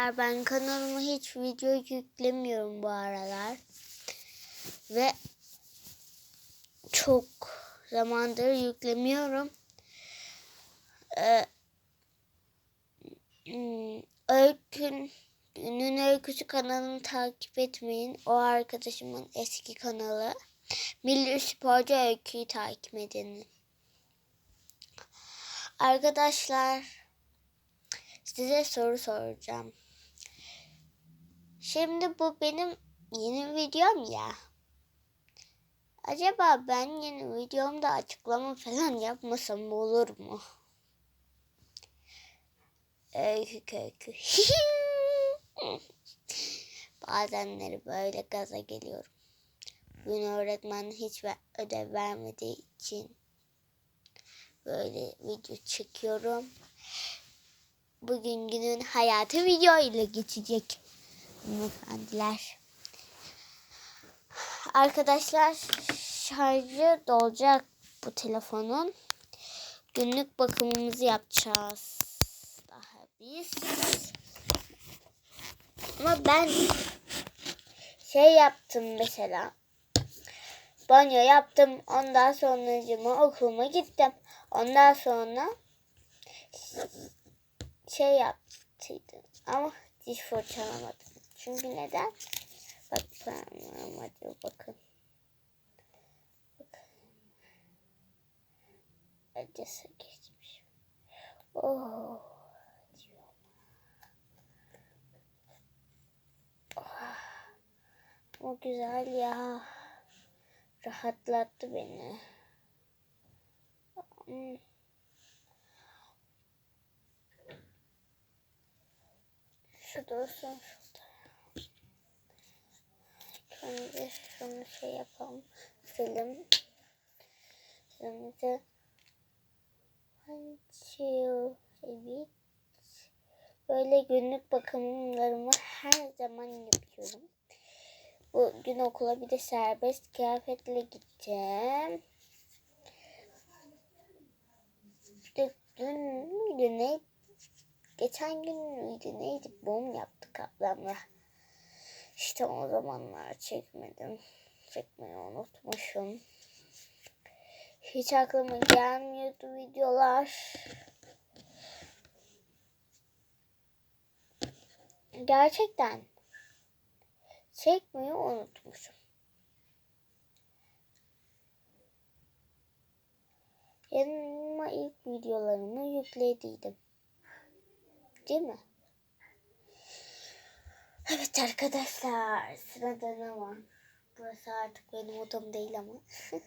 Ben kanalıma hiç video yüklemiyorum bu aralar. Ve çok zamandır yüklemiyorum. Ee, hmm, Öykün Günün Öyküsü kanalını takip etmeyin. O arkadaşımın eski kanalı. Milli Sporcu Öykü'yü takip edin. Arkadaşlar size soru soracağım. Şimdi bu benim yeni videom ya. Acaba ben yeni videomda açıklama falan yapmasam olur mu? Öykü öykü. Bazenleri böyle gaza geliyorum. Bugün öğretmen hiç ödev vermediği için böyle video çekiyorum. Bugün günün hayatı video ile geçecek. Hanımefendiler. Arkadaşlar şarjı dolacak bu telefonun. Günlük bakımımızı yapacağız. Daha biz. Ama ben şey yaptım mesela. Banyo yaptım. Ondan sonra okuluma gittim. Ondan sonra şey yaptıydım. Ama diş fırçalamadım. Çünkü neden? Bak parmağıma diyor bakın. Bakın. Acısı geçmiş. Oh. Oh. Güzel ya. Rahatlattı beni. Şu dursun şurada. Önce şunu şey yapalım. Silim. Şimdi açıyor. Evet. Böyle günlük bakımlarımı her zaman yapıyorum. Bugün okula bir de serbest kıyafetle gideceğim. Dün müydü ne? Geçen gün müydü neydi? Bom yaptık ablamla. İşte o zamanlar çekmedim. Çekmeyi unutmuşum. Hiç aklıma gelmiyordu videolar. Gerçekten çekmeyi unutmuşum. Yanıma ilk videolarımı yüklediydim. Değil mi? Evet arkadaşlar sırada ne var? Burası artık benim odam değil ama.